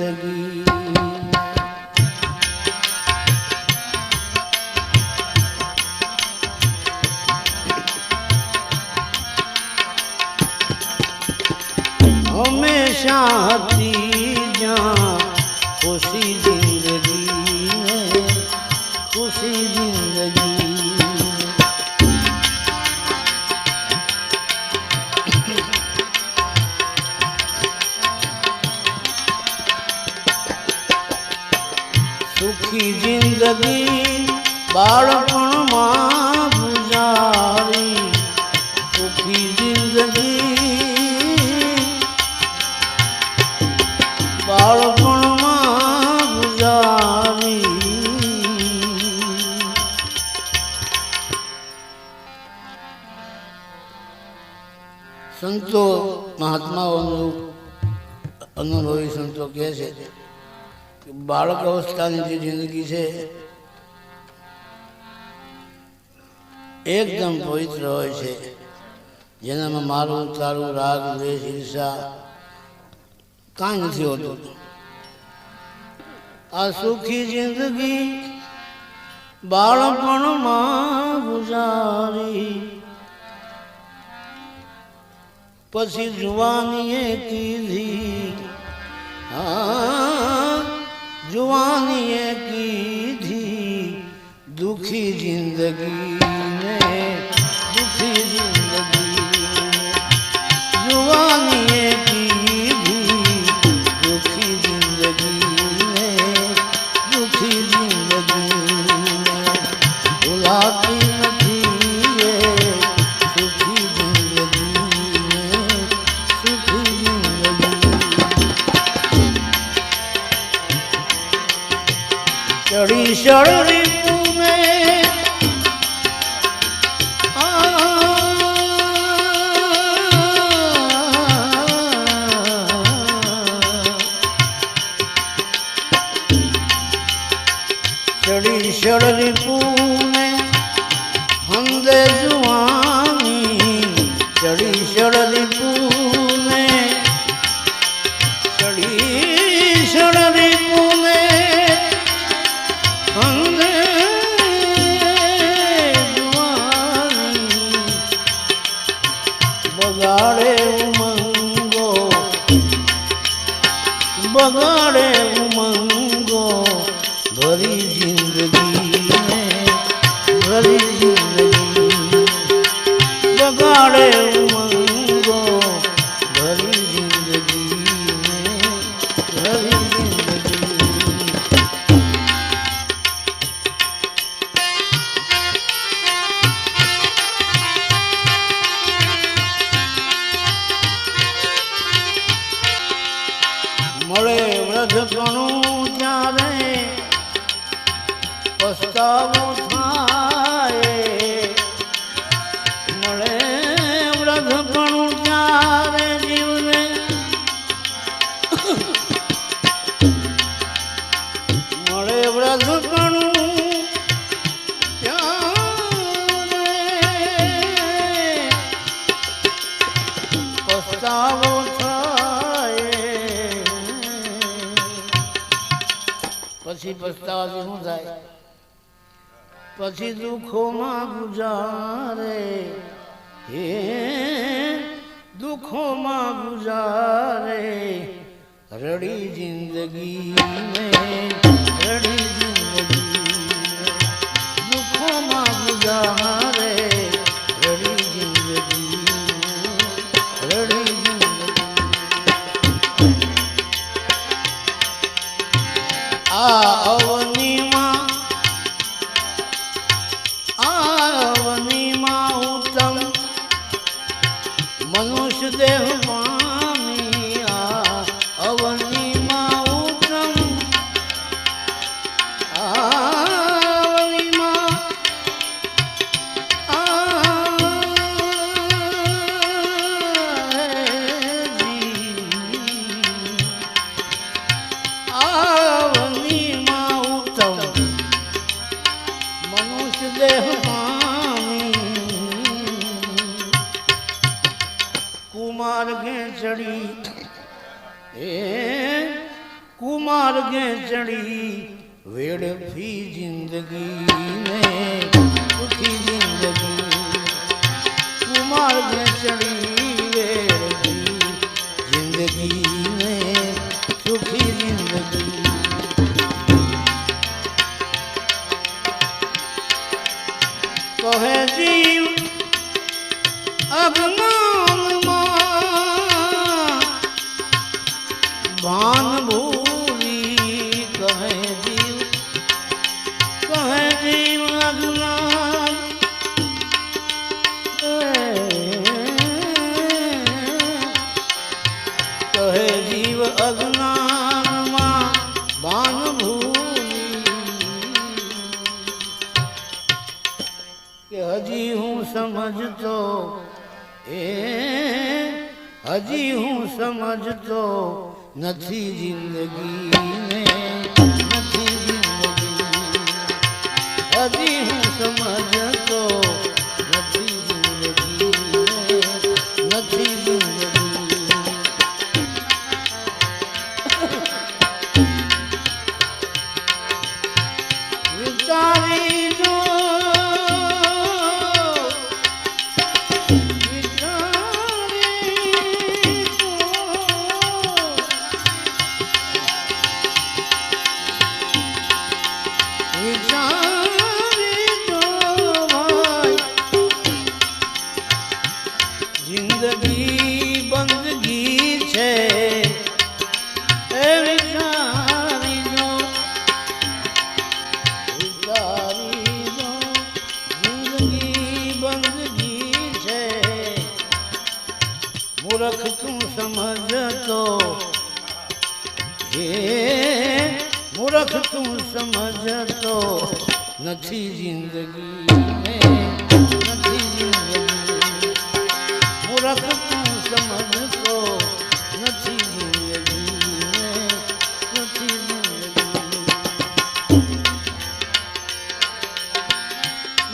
જિંદગી હંમેશા હતી જ્યાં ખુશી જિંદગી ખુશી જિંદગી જિંદગી બાળપણમાં ગુજારી સુખી જિંદગી બાળપણમાં ગુજારી. સંતો મહાત્માઓનું અનુભવી સંતો કહે છે બાળક અવસ્થાની જે જિંદગી છે, એકદમ પવિત્ર હોય છે. જેનામાં મારું, તારું, રાગ, દ્વેષ, ઈર્ષા કાંઈ નથી હોતું. આ સુખી જિંદગી બાળપણમાં ગુજારી. પછી જુવાનીએ કીધી હા જુવાનીએ કીધી દુખી જિંદગી ને દુખી જિંદગી ચડી શરરી પૂમે ચડી શરરી પૂમે હંદે જુવાની ચડી શરરી બગાડે ઉમંગો. બગાડે ઉમંગો. ભરી જિંદગી ભરી જિંદગી બગાડે ઉમંગો. ભરી જિંદગી ભરી પસ્તાવો થાય. મળે વ્રજપણું ત્યારે જીવને? મળે ત્યારે પસ્તાવો પછી પસ્તાવાથી શું થાય? પછી દુઃખોમાં ગુજારે. હે દુઃખોમાં ગુજારે. રડી જિંદગી મેં રડી જિંદગી દુઃખોમાં ગુજારે. કુમાર ઘે ચડી એ કુમાર માર્ગે ચડી વેડફી જિંદગી ને સુખી જિંદગી. માર્ગે ચડી વેડફી જિંદગી ને સુખી જિંદગી. કહે સમજતો. એ હજી હું સમજતો નથી જિંદગીને જિંદગી બંદગી છે. એ મૂર્ખ તું સમજતો હે મૂર્ખ તું સમજતો નથી જિંદગી ને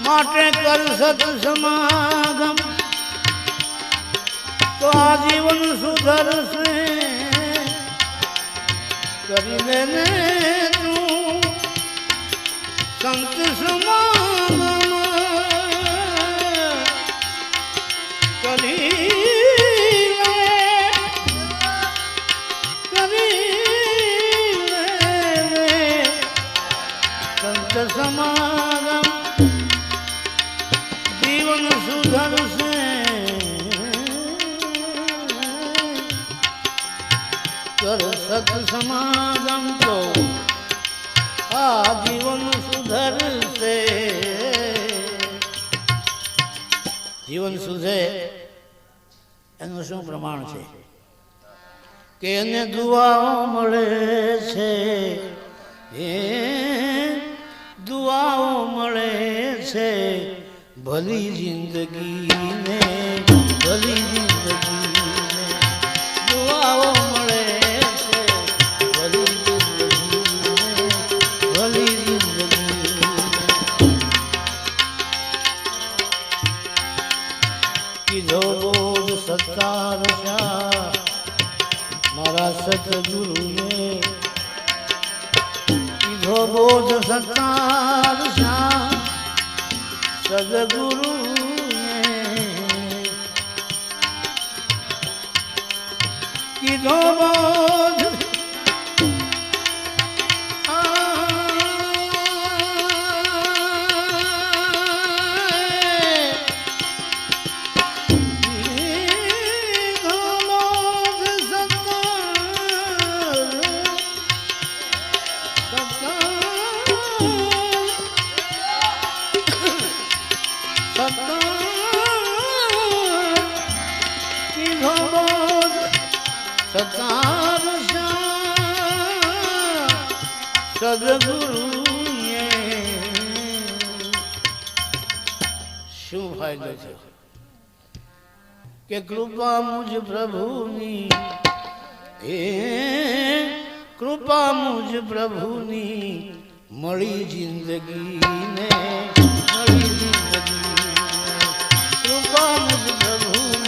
માટે કર સત સમાગમ. તો આ જીવન સુધરશે કરી લે ને તું. સંત સમાગમ. સમાગમ જીવન સુધરશે કર સત સમાગમ તો આ જીવન સુધરશે જીવન સુધરે એનું શું પ્રમાણ છે? કે એને દુઆઓ મળે છે. એ દુઆઓ મળે છે. ભલી જિંદગીને ભલી જિંદગીને દુઆઓ મળે છે. ભલી જિંદગીને કીધો બોધ સત્તાર શા મારા સતગુરુને કીધો બોધ સત્કાર શા સદગુરુને કીધો બોધ સદગુરુએ શું ફાયદો છે? કે કૃપા મુજ પ્રભુની. એ કૃપા મુજ પ્રભુની મળી જિંદગીને, મળી જિંદગી કૃપા મુજ પ્રભુની